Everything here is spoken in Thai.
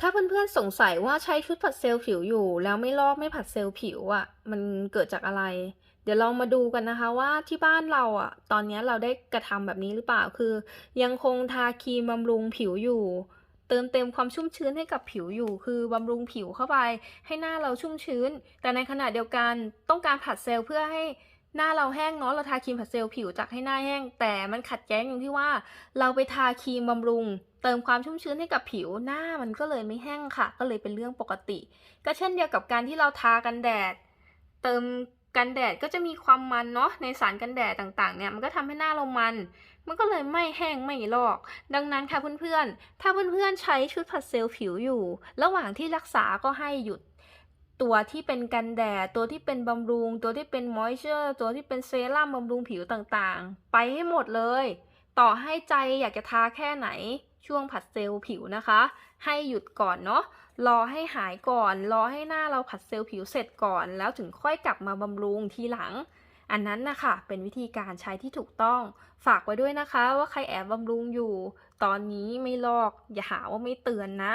ถ้าเพื่อนๆสงสัยว่าใช้ชุดผัดเซลล์ผิวอยู่ แล้วไม่ลอกไม่ผัดเซลล์ผิวอะ มันเกิดจากอะไร เดี๋ยวเรามาดูกันนะคะว่าที่บ้านเราอะ ตอนนี้เราได้กระทำแบบนี้หรือเปล่าคือ ยังคงทาครีมบำรุงผิวอยู่ เติมเต็มความชุ่มชื้นให้กับผิวอยู่ คือบำรุงผิวเข้าไป ให้หน้าเราชุ่มชื้น แต่ในขณะเดียวกันต้องการผัดเซลล์เพื่อให้ หน้าเราแห้งเนาะเราทาครีมผัดเซลล์ผิวจากให้หน้าแห้ง แต่มันขัดแย้งอย่างที่ว่า เราไปทาครีมบำรุง เติมความชุ่มชื้นให้กับผิวหน้ามันก็เลยไม่แห้งค่ะ ก็เลยเป็นเรื่องปกติ ก็เช่นเดียวกับการที่เราทากันแดด เติมกันแดดก็จะมีความมันเนาะในสารกันแดดต่างๆเนี่ยมันก็ทำให้หน้าเรามัน มันก็เลยไม่แห้งไม่ลอก ดังนั้นค่ะเพื่อนๆ ถ้าเพื่อนๆใช้ชุดผัดเซลล์ผิวอยู่ ระหว่างที่รักษาก็ให้หยุด ตัวที่เป็นกันแดด ตัวที่เป็นบำรุง ตัวที่เป็นมอยเจอร์ ตัวที่เป็นเซรั่มบำรุงผิวต่างๆ ไปให้หมดเลย ต่อให้ใจอยากจะทาแค่ไหน ช่วงผัดเซลล์ผิวนะคะ ให้หยุดก่อนเนาะ รอให้หายก่อน รอให้หน้าเราผัดเซลล์ผิวเสร็จก่อน แล้วถึงค่อยกลับมาบำรุงทีหลัง อันนั้นนะคะ เป็นวิธีการใช้ที่ถูกต้อง ฝากไว้ด้วยนะคะ ว่าใครแอบบำรุงอยู่ ตอนนี้ไม่ลอก อย่าหาว่าไม่เตือนนะ